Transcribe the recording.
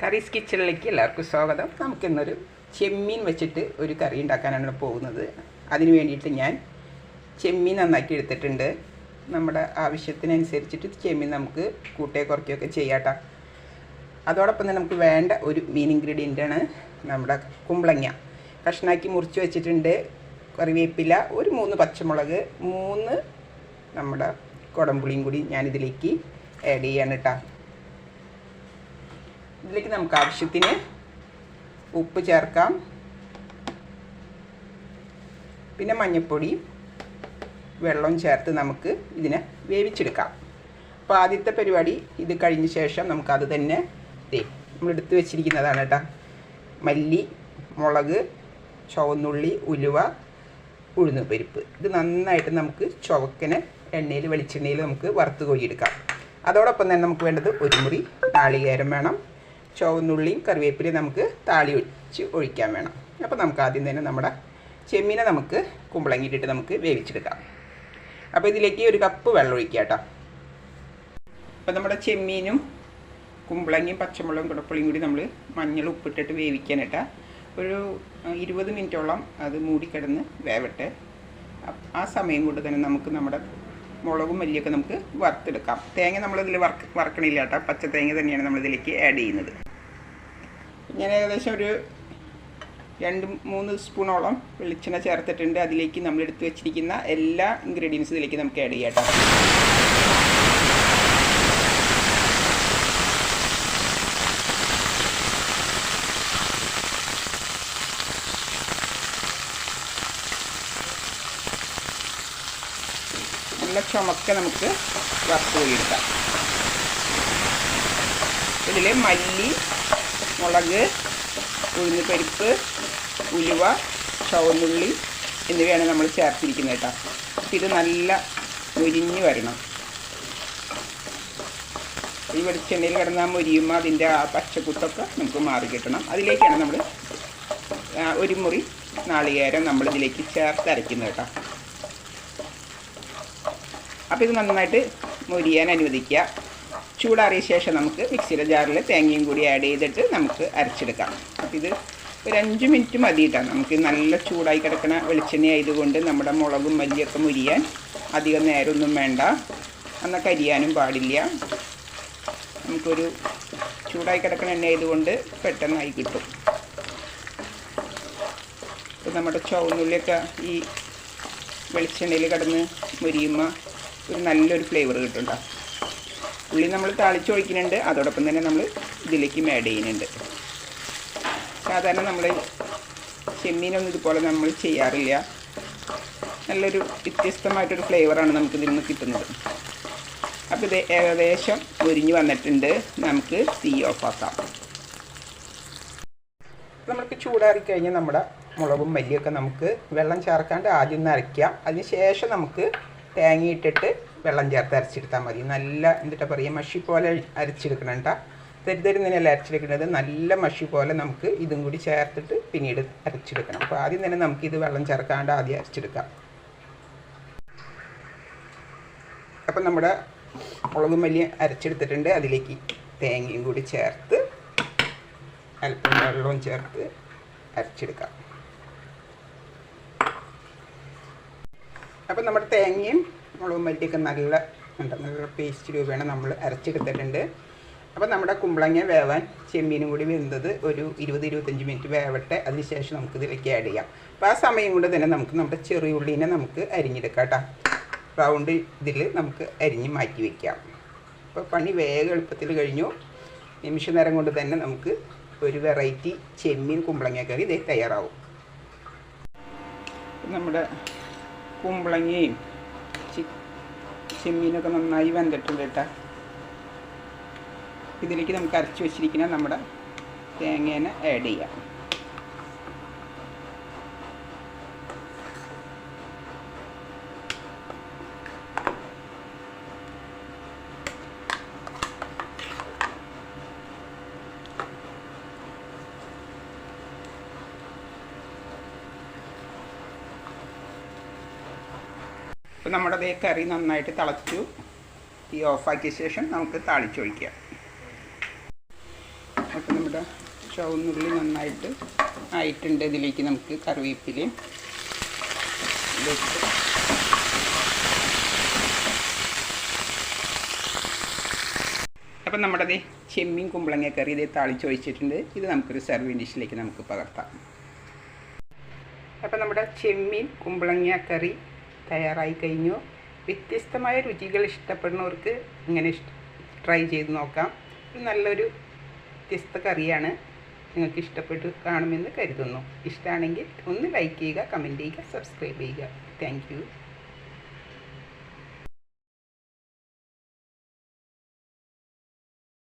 കറീസ് കിച്ചണിലേക്ക് എല്ലാവർക്കും സ്വാഗതം. നമുക്കിന്നൊരു ചെമ്മീൻ വെച്ചിട്ട് ഒരു കറി ഉണ്ടാക്കാനാണ് പോകുന്നത്. അതിന് വേണ്ടിയിട്ട് ഞാൻ ചെമ്മീൻ നന്നാക്കി എടുത്തിട്ടുണ്ട്. നമ്മുടെ ആവശ്യത്തിനനുസരിച്ചിട്ട് ചെമ്മീൻ നമുക്ക് കൂട്ടേ കുറയ്ക്കുകയൊക്കെ ചെയ്യാട്ടോ. അതോടൊപ്പം തന്നെ നമുക്ക് വേണ്ട ഒരു മീൻ ആണ് നമ്മുടെ കുമ്പളങ്ങ. കഷ്ണാക്കി മുറിച്ച് വെച്ചിട്ടുണ്ട്. കറിവേപ്പില ഒരു മൂന്ന് പച്ചമുളക് മൂന്ന് നമ്മുടെ കുടംപുളിയും കൂടി ഞാനിതിലേക്ക് ആഡ് ചെയ്യാണ് കേട്ടോ ഇതിലേക്ക് നമുക്ക് ആവശ്യത്തിന് ഉപ്പ് ചേർക്കാം. പിന്നെ മഞ്ഞൾപ്പൊടി വെള്ളം ചേർത്ത് നമുക്ക് ഇതിനെ വേവിച്ചെടുക്കാം. അപ്പോൾ ആദ്യത്തെ പരിപാടി ഇത് കഴിഞ്ഞ ശേഷം നമുക്കത് തന്നെ ദേ നമ്മൾ എടുത്ത് വെച്ചിരിക്കുന്നതാണ് കേട്ടോ. മല്ലി മുളക് ചുവന്നുള്ളി ഉലുവ ഉഴുന്ന് പരിപ്പ് ഇത് നന്നായിട്ട് നമുക്ക് ചുവക്കനെ എണ്ണയിൽ വെളിച്ചെണ്ണയിൽ നമുക്ക് വറുത്ത് കോരിയെടുക്കാം. അതോടൊപ്പം തന്നെ നമുക്ക് വേണ്ടത് ഒരു മുറി നാളികേരം വേണം. ചുവന്നുള്ളിയും കറിവേപ്പിലയും നമുക്ക് താളി ഒഴിച്ച് ഒഴിക്കാൻ വേണം. അപ്പോൾ നമുക്ക് ആദ്യം തന്നെ നമ്മുടെ ചെമ്മീനെ നമുക്ക് കുമ്പളങ്ങിയിട്ടിട്ട് നമുക്ക് വേവിച്ചെടുക്കാം. അപ്പോൾ ഇതിലേക്ക് ഒരു കപ്പ് വെള്ളം ഒഴിക്കുക കേട്ടോ. അപ്പോൾ നമ്മുടെ ചെമ്മീനും കുമ്പളങ്ങിയും പച്ചമുളകും കുടപ്പുളിയും കൂടി നമ്മൾ മഞ്ഞൾ ഉപ്പിട്ടിട്ട് വേവിക്കാൻ കേട്ടോ. ഒരു ഇരുപത് മിനിറ്റോളം അത് മൂടിക്കിടന്ന് വേവട്ടെ. ആ സമയം കൊണ്ട് തന്നെ നമുക്ക് നമ്മുടെ മുളകും മല്ലിയൊക്കെ നമുക്ക് വറുത്തെടുക്കാം. തേങ്ങ നമ്മളിതിൽ വറക്ക് വറക്കണില്ല കേട്ടോ. പച്ച തേങ്ങ തന്നെയാണ് നമ്മളിതിലേക്ക് ആഡ് ചെയ്യുന്നത്. ഞാൻ ഏകദേശം ഒരു രണ്ട് മൂന്ന് സ്പൂണോളം വെളിച്ചെണ്ണ ചേർത്തിട്ടുണ്ട്. അതിലേക്ക് നമ്മൾ എടുത്തു വെച്ചിരിക്കുന്ന എല്ലാ ഇൻഗ്രീഡിയൻസും ഇതിലേക്ക് നമുക്ക് ആഡ് ചെയ്യാം കേട്ടോ. ചുമക്ക നമുക്ക് വറുത്ത് കോരിയെടുക്കാം ഇതിൽ മല്ലി മുളക് ഉഴുന്ന് പരിപ്പ് ഉലുവ ചുവന്നുള്ളി എന്നിവയാണ് നമ്മൾ ചേർത്തിരിക്കുന്നത് കേട്ടോ. ഇത് നല്ല മുരിഞ്ഞ് വരണം. ഈ വെളിച്ചെണ്ണയിൽ കിടന്നാൽ മുരിയുമ്പോൾ അതിന്റെ ആ പച്ചക്കുത്തൊക്കെ നമുക്ക് മാറി കിട്ടണം. അതിലേക്കാണ് നമ്മൾ ഒരു മുറി നാളികേരം നമ്മളിതിലേക്ക് ചേർത്ത് അരയ്ക്കുന്നത് കേട്ടോ. അപ്പോൾ ഇത് നന്നായിട്ട് മുരിയാൻ അനുവദിക്കുക. ചൂടാറിയ ശേഷം നമുക്ക് മിക്സിയുടെ ജാറിൽ തേങ്ങയും കൂടി ആഡ് ചെയ്തിട്ട് നമുക്ക് അരച്ചെടുക്കാം. അപ്പോൾ ഇത് ഒരു അഞ്ച് മിനിറ്റ് മതി കേട്ടോ നമുക്ക് നല്ല ചൂടായി കിടക്കുന്ന വെളിച്ചെണ്ണ ആയതുകൊണ്ട് നമ്മുടെ മുളകും മല്ലിയൊക്കെ മുരിയാൻ അധികം നേരമൊന്നും വേണ്ട. എന്നാൽ കരിയാനും പാടില്ല. നമുക്കൊരു ചൂടായി കിടക്കുന്ന എണ്ണ ആയതുകൊണ്ട് പെട്ടെന്നായി കിട്ടും. ഇപ്പം നമ്മുടെ ചുവന്നുള്ളിയൊക്കെ ഈ വെളിച്ചെണ്ണയിൽ കിടന്ന് മുരിയുമ്പോൾ ഒരു നല്ലൊരു ഫ്ലേവർ കിട്ടുന്നുണ്ടോ ഉള്ളി നമ്മൾ താളിച്ച് ഒഴിക്കുന്നുണ്ട്. അതോടൊപ്പം തന്നെ നമ്മൾ ഇതിലേക്ക് ആഡ് ചെയ്യുന്നുണ്ട്. സാധാരണ നമ്മൾ ചെമ്മീനൊന്നും ഇതുപോലെ നമ്മൾ ചെയ്യാറില്ല. നല്ലൊരു വ്യത്യസ്തമായിട്ടൊരു ഫ്ലേവറാണ് നമുക്ക് ഇതിൽ നിന്ന് കിട്ടുന്നത്. അപ്പോൾ ഇത് ഏകദേശം ഒരിഞ്ഞ് വന്നിട്ടുണ്ട്. നമുക്ക് തീ ഓഫാക്കാം നമ്മൾക്ക് ചൂടാറി കഴിഞ്ഞാൽ നമ്മുടെ മുളകും മല്ലിയൊക്കെ നമുക്ക് വെള്ളം ചേർക്കാണ്ട് ആദ്യം ഒന്ന് അരയ്ക്കാം. അതിന് ശേഷം നമുക്ക് തേങ്ങ ഇട്ടിട്ട് വെള്ളം ചേർത്ത് അരച്ചെടുത്താൽ മതി. നല്ല എന്താ പറയുക മഷി പോലെ അരച്ചെടുക്കണം കേട്ടോ തരിതരുന്നതിനല്ല അരച്ചെടുക്കുന്നത് നല്ല മഷി പോലെ നമുക്ക് ഇതും കൂടി ചേർത്തിട്ട് പിന്നീട് അരച്ചെടുക്കണം. അപ്പോൾ ആദ്യം തന്നെ നമുക്ക് ഇത് വെള്ളം ചേർക്കാണ്ട് ആദ്യം അരച്ചെടുക്കാം. അപ്പം നമ്മുടെ മുളകും മല്ലി അരച്ചെടുത്തിട്ടുണ്ട്. അതിലേക്ക് തേങ്ങയും കൂടി ചേർത്ത് അല്പം വെള്ളവും ചേർത്ത് അരച്ചെടുക്കാം. അപ്പം നമ്മുടെ തേങ്ങയും മുളകും മല്ലിയൊക്കെ നല്ല ഉണ്ട് നല്ല പേസ്റ്റ് രൂപയാണ് നമ്മൾ അരച്ചെടുത്തിട്ടുണ്ട്. അപ്പം നമ്മുടെ കുമ്പളങ്ങ വേവാൻ ചെമ്മീനും കൂടി വെന്തത് ഒരു ഇരുപത് ഇരുപത്തഞ്ച് മിനിറ്റ് വേവട്ടെ. അതിനുശേഷം നമുക്ക് ഇതിലേക്ക് ആഡ് ചെയ്യാം. അപ്പോൾ ആ സമയം കൊണ്ട് തന്നെ നമുക്ക് നമ്മുടെ ചെറിയ ഉള്ളീനെ നമുക്ക് അരിഞ്ഞെടുക്കാം കേട്ടോ. റൗണ്ട് ഇതിൽ നമുക്ക് അരിഞ്ഞ് മാറ്റി വയ്ക്കാം അപ്പോൾ പണി വേഗം എളുപ്പത്തിൽ കഴിഞ്ഞു. നിമിഷ നേരം കൊണ്ട് തന്നെ നമുക്ക് ഒരു വെറൈറ്റി ചെമ്മീൻ കുമ്പളങ്ങ കറി ഇത് തയ്യാറാവും. നമ്മുടെ കുമ്പളങ്ങയും ചെമ്മീനൊക്കെ നന്നായി വെന്തിട്ടുണ്ട് കേട്ടോ. ഇതിലേക്ക് നമുക്ക് അരച്ച് വെച്ചിരിക്കുന്ന നമ്മുടെ തേങ്ങേനെ ആഡ് ചെയ്യാം. അപ്പോൾ നമ്മുടെ ദേ കറി നന്നായിട്ട് തിളച്ചു. ഈ ഓഫാക്കിയ ശേഷം നമുക്ക് താളിച്ചൊഴിക്കാം. അപ്പോൾ നമ്മുടെ ചുവന്നുള്ളി നന്നായിട്ട് ആയിട്ടുണ്ട് ഇതിലേക്ക് നമുക്ക് കറിവേപ്പിലയും അപ്പം നമ്മുടെ ദേ ചെമ്മീൻ കുമ്പളങ്ങ കറി ഇതേ താളിച്ചൊഴിച്ചിട്ടുണ്ട്. ഇത് നമുക്കൊരു സെർവിങ് ഡിഷിലേക്ക് നമുക്ക് പകർത്താം. അപ്പം നമ്മുടെ ചെമ്മീൻ കുമ്പളങ്ങ കറി തയ്യാറായി കഴിഞ്ഞു. വ്യത്യസ്തമായ രുചികൾ ഇഷ്ടപ്പെടുന്നവർക്ക് ഇങ്ങനെ ട്രൈ ചെയ്ത് നോക്കാം. നല്ലൊരു വ്യത്യസ്ത കറിയാണ്. നിങ്ങൾക്ക് ഇഷ്ടപ്പെട്ട് കാണുമെന്ന് കരുതുന്നു. ഇഷ്ടമാണെങ്കിൽ ഒന്ന് ലൈക്ക് ചെയ്യുക കമന്റ് ചെയ്യുക സബ്സ്ക്രൈബ് ചെയ്യുക. താങ്ക്